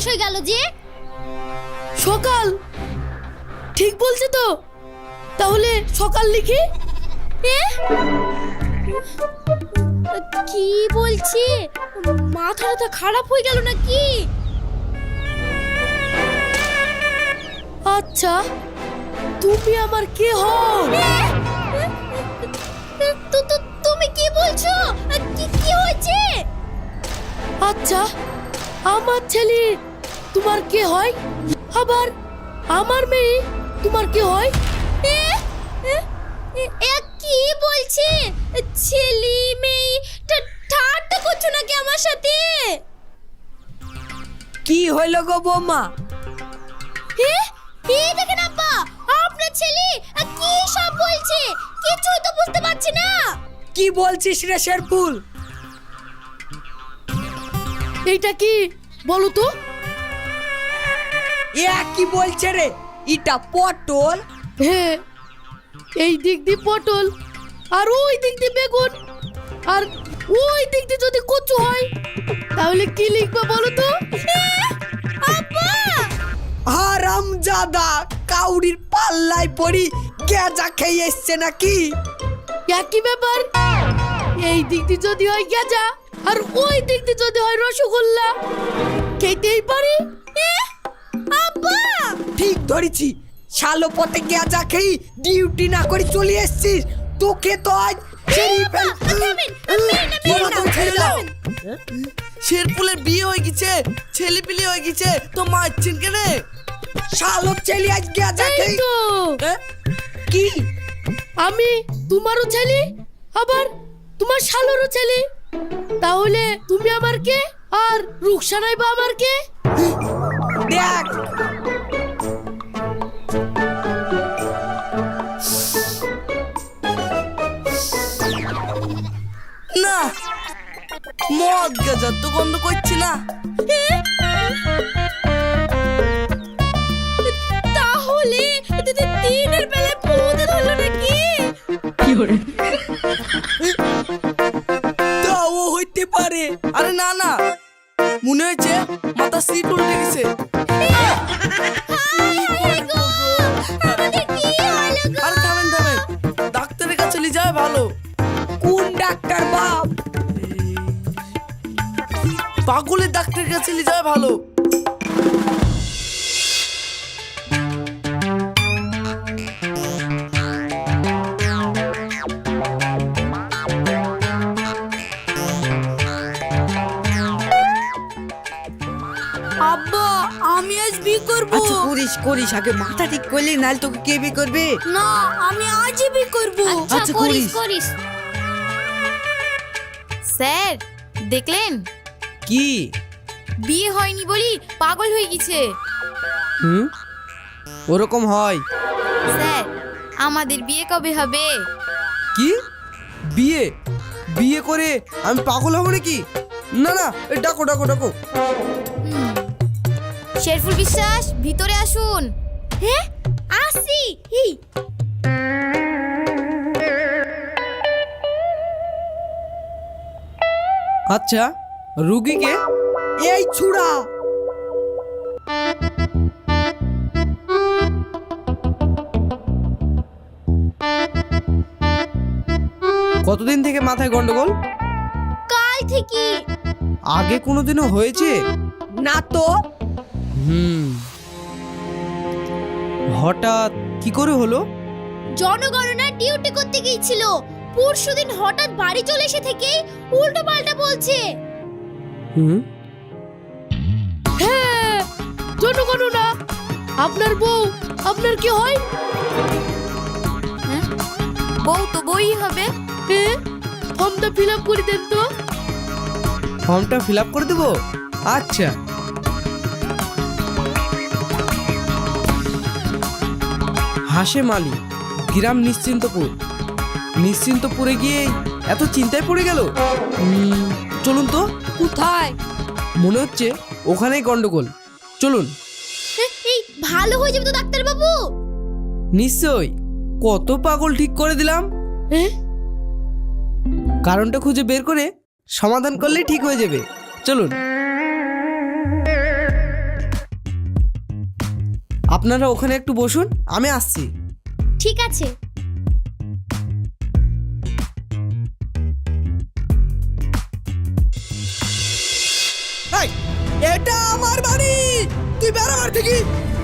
শেষ হয়ে গেল যে। সকাল। ঠিক বলছে তো। তাহলে সকাল লিখি। এ? কি বলছি? মাথাটা খারাপ হয়ে গেল নাকি? আচ্ছা তুমি আমার কে হও? তো তো তুমি কি বলছো? কি কি হয়েছে? আচ্ছা আমার ছেলে তোমার কে হয়? আবার আমার মেয়ে তোমার কে হয়? কি বলছে? ছেলে মেয়ে ঠাট্টা করছ নাকি আমার সাথে? কি হইল গো বৌমা? এ? এ দেখেন আব্বা আপনার ছেলে কি সব বলছে? কিছুই তো বুঝতে পারছি না। কি বলছিস রে শেরফুল এইটা কি বলো তো? এ কি বলছে রে? ইটা পটল। হ্যাঁ এই দিক দিয়ে পটল আর ওই দিক দিয়ে বেগুন আর ওই দিক দিয়ে যদি কচু হয় তাহলে কি লিখবে বলো তো? আব্বা! হারাম জাদা কাউরির পাল্লায় পড়ি গেজা খেয়ে এসছে নাকি? একই ব্যাপার এই দিক দিয়ে যদি হয় গেজা আর ওই দিক দিয়ে যদি হয় রসগোল্লা খেতেই পারি? ঠিক ধরেছি। শালো পথে গেজা খেয়ে ডিউটি না করে চলে এসছিস তোকে তো আজ দাও। শেরপুলের বিয়ে হয়ে গেছে ছেলে পিলি হয়ে গেছে তো মারছেন কেনে? শালো ছেলে আজ এই খেয়ে তো। কি? আমি তোমারও ছেলে আবার তোমার শালোরও ছেলে। তাহলে তুমি আমার কে? আর রুকসানাই বা আমার কে? দেখ না মদ গাজার তো গন্ধ করছি না। তাহলে দিনের বেলা ভূতে ধরলো নাকি? তাও হইতে পারে। আরে না না। মনে হয়েছে মাথা সিট উল্টে গেছে। ডাক্তারের যাওয়া ভালো। আব্বা আমি আজ বিয়ে করব। আচ্ছা করিস করিস। আগে মাথা ঠিক করলে নাল তোকে কে বি করবে? না আমি আজই বিয়ে করব। আচ্ছা, করিস। করিস। স্যার দেখলেন? কি? বিয়ে হয়নি বলি পাগল হয়ে গেছে। হুম? ওরকম হয়। স্যার আমাদের বিয়ে কবে হবে? কি? বিয়ে? বিয়ে করে আমি পাগল হব নাকি? না না এ ডাকো ডাকো ডাকো। শেরফুল বিশ্বাস ভিতরে আসুন। হ্যাঁ আসি এই আচ্ছা রুগীকে এই ছুড়া। কতদিন থেকে মাথায় গন্ডগোল? কাল থেকে। আগে কোনোদিনও হয়েছে? না তো। হুম। হঠাৎ কি করে হলো? জনগণনা ডিউটি করতে গিয়েছিল। পরশুদিন হঠাৎ বাড়ি চলে এসে থেকে উল্টো পাল্টা বলছে। হুম? জনগণনা আপনার বউ আপনার কি হয়? বউ তো বই হবে। হ্যাঁ ফর্মটা ফিল আপ করে দেন তো। ফর্মটা ফিল আপ করে দেবো? আচ্ছা। হাসে মালি গ্রাম নিশ্চিন্তপুর। নিশ্চিন্তপুরে গিয়ে এত চিন্তায় পড়ে গেল? চলুন তো। কোথায়? মনে হচ্ছে ওখানেই গন্ডগোল। চলুন। এই ভালো হয়ে যাবে তো ডাক্তার বাবু নিশ্চয় কত পাগল ঠিক করে দিলাম। কারণটা খুঁজে বের করে সমাধান করলেই ঠিক হয়ে যাবে। চলুন। আপনারা ওখানে একটু বসুন আমি আসছি। ঠিক আছে। তুই থেকে।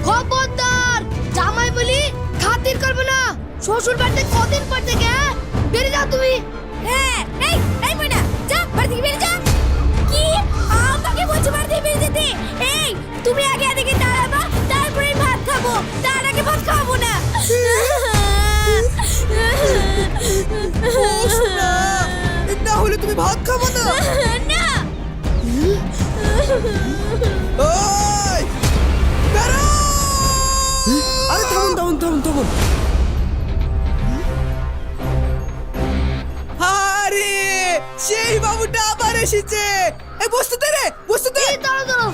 খবরদার জামাই বলি খাতির করবে না। শ্বশুর বাড়িতে কদিন পর থেকে থামুন থামুন থামুন থামুন আরে সেই বাবুটা আবার এসেছে। এই বসতে দে রে বসতে দে দাঁড়ো দাঁড়ো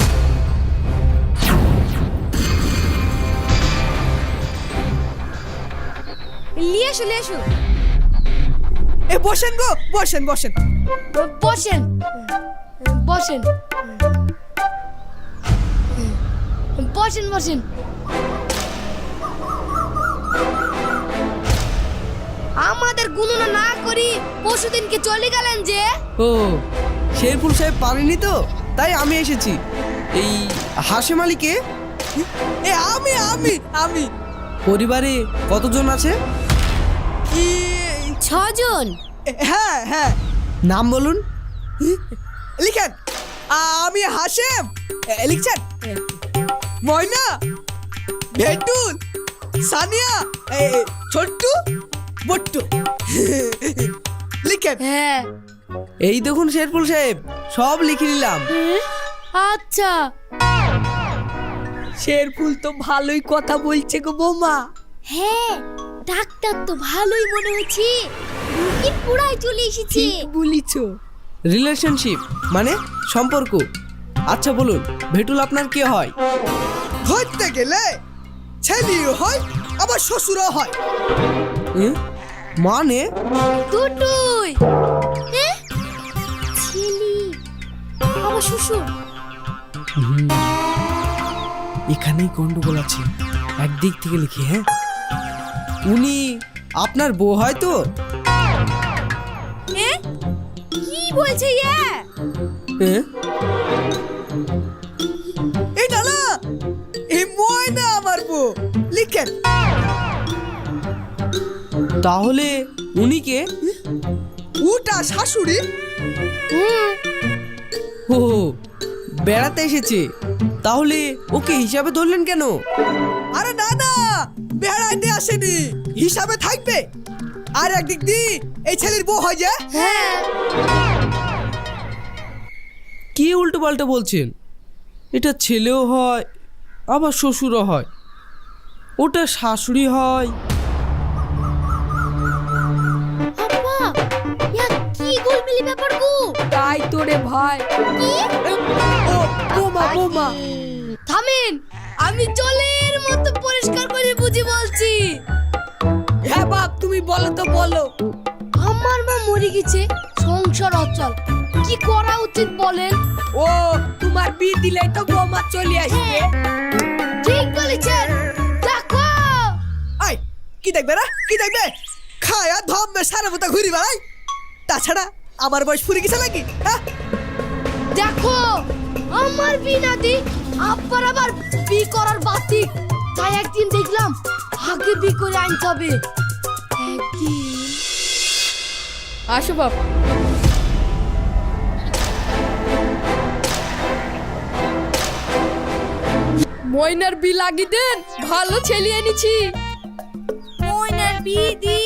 নিয়ে এসো নিয়ে এসো এ বসেন গো বসেন বসেন। বসেন বসেন। বসেন বসেন। আমাদের গুণনা না করি পরশুদিনকে চলে গেলেন যে? ও শেরপুর সাহেব পারেনি তো? তাই আমি এসেছি। এই হাসেম আলীকে এ আমি আমি আমি। পরিবারে কতজন আছে? ই- ছজন। হ্যাঁ হ্যাঁ। নাম বলুন। লিখেন। আমি হাসেম। এ, লিখছেন? ময়না ভেটুল সানিয়া এ, ছোট্টু বট্টু। লিখেন। হ্যাঁ। এই দেখুন শেরপুর সাহেব সব লিখে নিলাম। আচ্ছা। শেরফুল তো ভালোই কথা বলছে গো বৌমা। হ্যাঁ ডাক্তার তো ভালোই মনে হচ্ছে। রুগীর পুরাই চলে এসেছে। বলিছ। রিলেশনশিপ মানে সম্পর্ক। আচ্ছা বলুন ভেটুল আপনার কে হয়? ধরতে গেলে ছেলেও হয় আবার শ্বশুরও হয়। হুম? মানে? দুটোই। ছেলে। আমার শ্বশুর। এখানেই গন্ডগোল আছে। একদিক থেকে লিখি হ্যাঁ? উনি আপনার বউ হয় তো? কি বলছে ইয়ে? এটা না এই ময়না আমার বউ। লিখেন। তাহলে উনি কে? উটা শাশুড়ি? ও বেড়াতে এসেছে। তাহলে ওকে হিসাবে ধরলেন কেন? আরে না না বেড়াইতে আসেনি। হিসাবে থাকবে। আর একদিক দি এই ছেলের বউ হয় যে? হ্যাঁ। কি উল্টো পাল্টা বলছেন? এটা ছেলেও হয় আবার শ্বশুরও হয়। ওটা শাশুড়ি হয়। ব্যাপার গো তাই তোরে ভাই। ও বোমা বোমা। থামেন। আমি জলের মতো পরিষ্কার করে বুঝি বলছি। হ্যাঁ বাপ তুমি বলো তো বলো। আমার মা মরে গেছে সংসার অচল। কি করা উচিত বলেন? ও তোমার বি দিলে তো বোমা চলে আসবে। ঠিক বলেছেন। দেখো। আই কি দেখবে না কি দেখবে? খায়া ধমবে সারা মতো ঘুরি বেড়াই তাছাড়া আমার বয়স ফুরে গেছে নাকি? হ্যাঁ? দেখো আমার বিনাদি আব্বার আবার বি করার বাতিক তাই একদিন দেখলাম আগে বি করে আনতে হবে। আসো বাপ। ময়নার বি লাগি দেন ভালো ছেলে এনেছি। ময়নার বিদি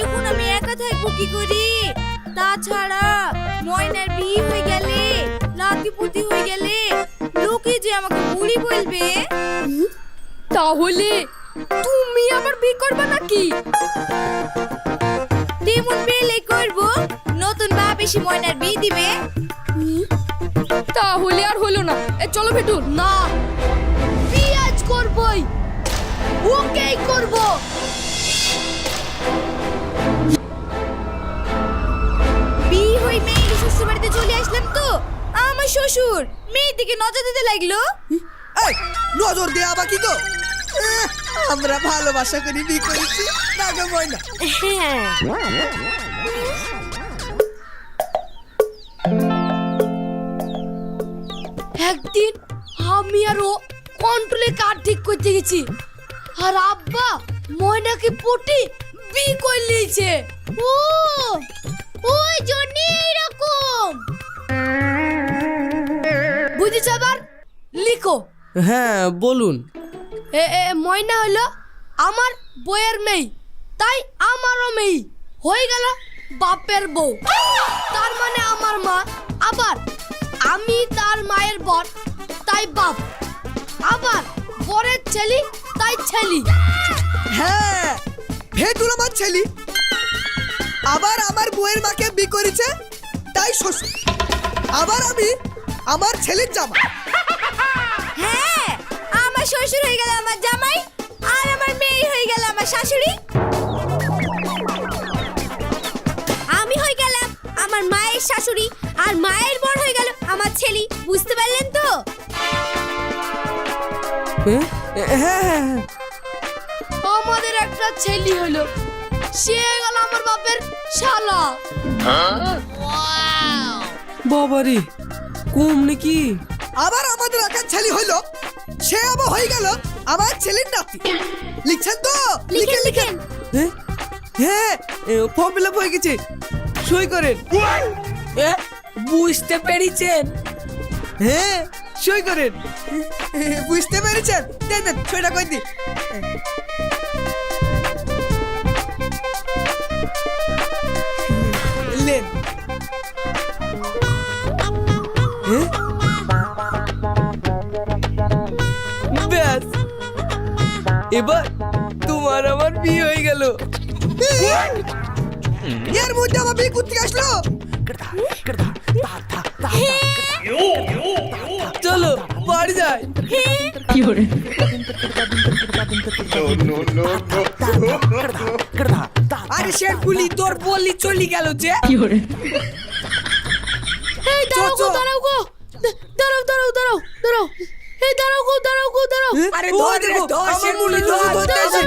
এখন আমি একা থাকব কি করি? তাছাড়া ময়নার বিয়ে হয়ে গেলে নাতিপুতি হয়ে গেলে লোকে যে আমাকে বুড়ি বলবে তাহলে তুমি আবার বি করবে নাকি? তেমন পেলে করব, নতুন বাপ এসে ময়নার বিয়ে দিবে। তাহলে আর হলো না। এ, চলো ভেটু না। পিয়াজ করবই। ওকেই করব। হয়ে মেয়ের শ্বশুর বাড়িতে চলে আসলাম তো। আমার শ্বশুর মেয়ের দিকে নজর দিতে লাগল। এই নজর আবার কি গো? আমরা ভালোবাসা করে বিয়ে করেছি। না গো ময়না। একদিন আমি আর ও কন্ট্রোলে কার ঠিক করতে গেছি। আর আব্বা ময়নাকে পটি বি করে নিয়েছে। ও! ওই জন্য এরকম বুঝেছ আবার লিখো। হ্যাঁ বলুন। এ এ ময়না হলো আমার বইয়ের মেয়ে তাই আমারও মেয়ে। হয়ে গেল বাপের বউ। তার মানে আমার মা আবার আমি তার মায়ের বর তাই বাপ। আবার বরের ছেলে তাই ছেলি। হ্যাঁ ভেটুল আমার ছেলে। আবার আমার বউয়ের মাকে বি করেছে? তাই শ্বশুর আবার আমি আমার ছেলের জামা হ্যাঁ আমার শ্বশুর হয়ে গেল আমার জামাই আর আমার মেয়ে হয়ে গেল আমার শাশুড়ি। আমি হয়ে গেলাম আমার মায়ের শাশুড়ি আর মায়ের বর হয়ে গেল আমার ছেলে বুঝতে পারলেন তো? হ্যাঁ হ্যাঁ হ্যাঁ। আমাদের একটা ছেলে হলো সে গেল আমার বাপের শালা। বাবারে কম নাকি? আবার আমাদের একার ছেলে হইল। সে আবার হয়ে গেল আমার ছেলের নাতি। লিখছেন তো? লিখেন লিখেন হ্যাঁ? হ্যাঁ ফর্ম ফিল আপ হয়ে গেছে। সই করেন। এ, বুঝতে পেরেছেন? হ্যাঁ সই করেন। বুঝতে পেরেছেন? দেন দেন ছয়টা কই দি এবার তোমার আমার বিয়ে হয়ে গেল। এর মধ্যে আমার বিয়ে করতে আসলো? চলো বাড়ি যাই। আরে শেরপুলি তোর বললি চলি গেল যে। এই দাঁড়াও চো, গো দাঁড়াও গো। দাঁড়াও দাঁড়াও দাঁড়াও দাঁড়াও। এই দাঁড়াও গো দাঁড়াও গো দাঁড়াও আরে ধর রে দেখো, ধর মুড়ি ধর ধর,